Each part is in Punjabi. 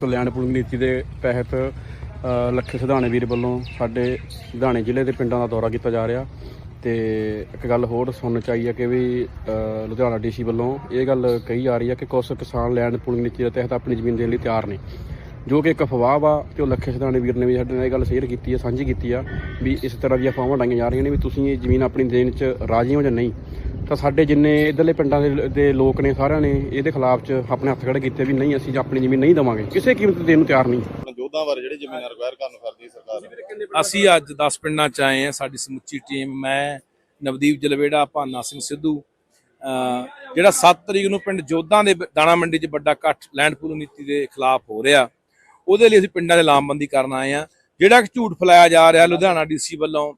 ਕਲਿਆਣ ਪੁਲਿੰਗ ਨੀਤੀ ਦੇ ਤਹਿਤ ਲੱਖੇ ਸਿਧਾਣੇ ਵੀਰ ਵੱਲੋਂ ਸਾਡੇ ਸਿਧਾਣੇ ਜ਼ਿਲ੍ਹੇ ਦੇ ਪਿੰਡਾਂ ਦਾ ਦੌਰਾ ਕੀਤਾ ਜਾ ਰਿਹਾ। ਤੇ ਇੱਕ ਗੱਲ ਹੋਰ ਸੁਣਨ ਚ ਆਈ ਹੈ ਕਿ ਵੀ ਅ, ਲੁਧਿਆਣਾ ਡੀਸੀ ਵੱਲੋਂ ਇਹ ਗੱਲ ਕਹੀ ਜਾ ਰਹੀ ਹੈ ਕਿ ਕੁਝ ਕਿਸਾਨ ਲੈਂਡ ਪੁਲਿੰਗ ਨੀਤੀ ਦੇ ਤਹਿਤ ਆਪਣੀ ਜ਼ਮੀਨ ਦੇਣ ਲਈ ਤਿਆਰ ਨੇ। ਜੋ ਕਿ ਇੱਕ ਅਫਵਾਹ ਵਾ ਤੇ ਉਹ ਲੱਖੇ ਸਿਧਾਣੇ ਵੀਰ ਨੇ ਵੀ ਸਾਡੇ ਨਾਲ ਇਹ ਗੱਲ ਸ਼ੇਅਰ ਕੀਤੀ ਹੈ ਸਾਂਝੀ ਕੀਤੀ ਆ ਵੀ ਇਸ ਤਰ੍ਹਾਂ ਦੀਆਂ ਅਫਵਾਹਾਂ ਡਾਈਆਂ ਜਾ ਰਹੀਆਂ ਨੇ ਵੀ ਤੁਸੀਂ ਇਹ ਜ਼ਮੀਨ ਆਪਣੀ ਦੇਣ ਚ ਰਾਜੀ ਹੋ ਜਾਂ ਨਹੀਂ। ਤਾਂ ਸਾਡੇ ਜਿੰਨੇ ਇਧਰਲੇ ਪਿੰਡਾਂ ਦੇ ਦੇ ਲੋਕ ਨੇ ਸਾਰਿਆਂ ਨੇ ਇਹਦੇ ਖਿਲਾਫ ਚ ਆਪਣੇ ਹੱਥ ਖੜੇ ਕੀਤੇ ਵੀ ਨਹੀਂ ਅਸੀਂ ਆਪਣੀ ਜ਼ਮੀਨ ਨਹੀਂ ਦੇਵਾਂਗੇ। ਕਿਸੇ ਕੀਮਤ ਤੇ ਦੇਣ ਨੂੰ ਤਿਆਰ ਨਹੀਂ। ਯੋਧਾਂ ਬਾਰੇ ਜਿਹੜੇ ਜ਼ਮੀਨਾਂ ਰਿਕਵਾਇਰ ਕਰਨ ਹੈ ਸਰਕਾਰ। ਅਸੀਂ ਅੱਜ 10 ਪਿੰਡਾਂ ਚ ਆਏ ਹਾਂ ਸਾਡੀ ਸਮੁੱਚੀ ਟੀਮ ਮੈਂ ਨਵਦੀਪ ਜਲਵੇੜਾ ਭਾਨਾ ਸਿੰਘ ਸਿੱਧੂ ਜਿਹੜਾ 7 ਤਰੀਕ ਨੂੰ ਪਿੰਡ ਜੋਧਾਂ ਦੇ ਦਾਣਾ ਮੰਡੀ 'ਚ ਵੱਡਾ ਇਕੱਠ ਲੈਂਡ ਪੂਲ ਨੀਤੀ ਦੇ ਖਿਲਾਫ ਹੋ ਰਿਹਾ ਉਹਦੇ ਲਈ ਅਸੀਂ ਪਿੰਡਾਂ ਦੇ ਲਾਮਬੰਦੀ ਕਰਨ ਆਏ ਆ ਜਿਹੜਾ ਕਿ ਝੂਠ ਫੈਲਾਇਆ ਜਾ ਰਿਹਾ ਲੁਧਿਆਣਾ ਡੀਸੀ ਵੱਲੋਂ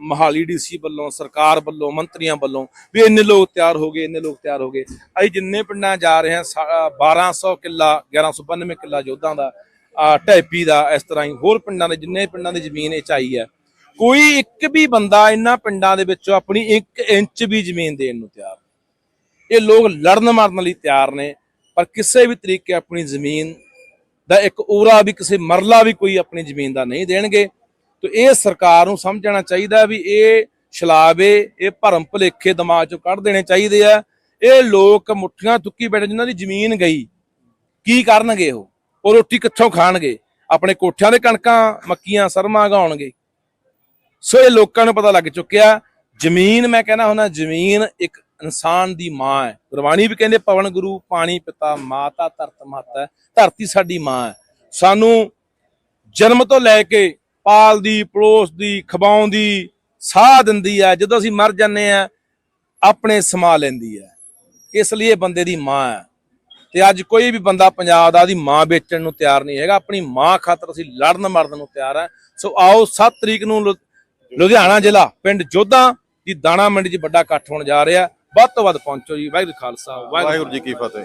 ਮਹਾਲੀ ਡੀਸੀ ਵੱਲੋਂ, ਸਰਕਾਰ ਵੱਲੋਂ, ਮੰਤਰੀਆਂ ਵੱਲੋਂ ਵੀ ਇੰਨੇ ਲੋਕ ਤਿਆਰ ਹੋ ਗਏ, ਇੰਨੇ ਲੋਕ ਤਿਆਰ ਹੋ ਗਏ। ਅਸੀਂ ਜਿੰਨੇ ਪਿੰਡਾਂ ਜਾ ਰਹੇ ਹਾਂ, ਸਾ- ਅਹ 1200 ਕਿੱਲਾ 1192 ਕਿੱਲਾ ਜੋਧਾਂ ਦਾ ਆਹ ਢੈਪੀ ਦਾ ਇਸ ਤਰ੍ਹਾਂ ਹੀ ਹੋਰ ਪਿੰਡਾਂ ਦੇ, ਜਿੰਨੇ ਪਿੰਡਾਂ ਦੀ ਜ਼ਮੀਨ ਇਹ ਚਾਈ ਹੈ, ਕੋਈ ਇੱਕ ਵੀ ਬੰਦਾ ਇਹਨਾਂ ਪਿੰਡਾਂ ਦੇ ਵਿੱਚੋਂ ਆਪਣੀ 1 ਇੰਚ ਵੀ ਜ਼ਮੀਨ ਦੇਣ ਨੂੰ ਤਿਆਰ ਇਹ ਲੋਕ ਲੜਨ ਮਰਨ ਲਈ ਤਿਆਰ ਨੇ, ਪਰ ਕਿਸੇ ਵੀ ਤਰੀਕੇ ਆਪਣੀ ਜ਼ਮੀਨ ਦਾ ਇੱਕ ਊਰਾ ਵੀ, ਕਿਸੇ ਮਰਲਾ ਵੀ ਕੋਈ ਆਪਣੀ ਜ਼ਮੀਨ ਦਾ ਨਹੀਂ ਦੇਣਗੇ। ਤੇ ਇਹ ਸਰਕਾਰ ਨੂੰ ਸਮਝਣਾ ਚਾਹੀਦਾ ਵੀ ਇਹ ਛਲਾਵੇ, ਇਹ ਭਰਮ ਭੁਲੇਖੇ ਦਿਮਾਗ ਚੋਂ ਕੱਢ ਦੇਣੇ ਚਾਹੀਦੇ ਆ। ਇਹ ਲੋਕ ਮੁੱਠੀਆਂ ਤੁੱਕੀ ਬੈਠੇ ਜਿਨ੍ਹਾਂ ਦੀ ਜ਼ਮੀਨ ਗਈ, ਕੀ ਕਰਨਗੇ ਉਹ? ਉਹ ਰੋਟੀ ਕਿੱਥੋਂ ਖਾਣਗੇ? ਆਪਣੇ ਕੋਠਿਆਂ ਦੇ ਕਣਕਾਂ, ਮੱਕੀਆਂ, ਸਰਮਾ ਗਾਉਣਗੇ ਸੋ ਇਹ ਲੋਕਾਂ ਨੂੰ ਪਤਾ ਲੱਗ ਚੁੱਕਿਆ, ਜ਼ਮੀਨ ਮੈਂ ਕਹਿੰਦਾ ਹੁੰਦਾ, ਜ਼ਮੀਨ ਇੱਕ ਇਨਸਾਨ ਦੀ ਮਾਂ ਹੈ। ਗੁਰਬਾਣੀ ਵੀ ਕਹਿੰਦੇ, ਪਵਨ ਗੁਰੂ, ਪਾਣੀ ਪਿਤਾ, ਮਾਤਾ ਧਰਤ ਮਾਤਾ ਧਰਤੀ ਸਾਡੀ ਮਾਂ ਹੈ। ਸਾਨੂੰ ਜਨਮ ਤੋਂ ਲੈ ਕੇ ਪਾਲਦੀ ਪਲੋਸਦੀ ਖਵਾਉਂਦੀ ਸਾਹ ਦਿੰਦੀ ਹੈ। ਜਦੋਂ ਅਸੀਂ ਮਰ ਜਾਂਦੇ ਆ ਆਪਣੇ ਸਮਾ ਲੈਂਦੀ ਹੈ। ਇਸ ਲਈ ਇਹ ਬੰਦੇ ਦੀ ਮਾਂ ਹੈ। ਤੇ ਅੱਜ ਕੋਈ ਵੀ ਬੰਦਾ ਪੰਜਾਬ ਦਾ, ਉਹਦੀ ਮਾਂ ਵੇਚਣ ਨੂੰ ਤਿਆਰ ਨਹੀਂ ਹੈਗਾ। ਆਪਣੀ ਮਾਂ ਖਾਤਰ ਅਸੀਂ ਲੜਨ ਮਰਨ ਨੂੰ ਤਿਆਰ ਹੈ। ਸੋ ਆਓ 7 ਤਰੀਕ ਨੂੰ ਲੁ- ਲੁਧਿਆਣਾ ਜ਼ਿਲ੍ਹਾ, ਪਿੰਡ ਜੋਧਾ ਦੀ ਦਾਣਾ ਮੰਡੀ 'ਚ ਵੱਡਾ ਇਕੱਠ ਹੋਣ ਜਾ ਰਿਹਾ। ਵੱਧ ਤੋਂ ਵੱਧ ਪਹੁੰਚੋ ਜੀ। ਵਾਹਿਗੁਰੂ ਖਾਲਸਾ ਵਾਹਿਗੁਰੂ ਵਾਹਿਗੁਰੂ ਜੀ ਕੀ ਫਤਿਹ।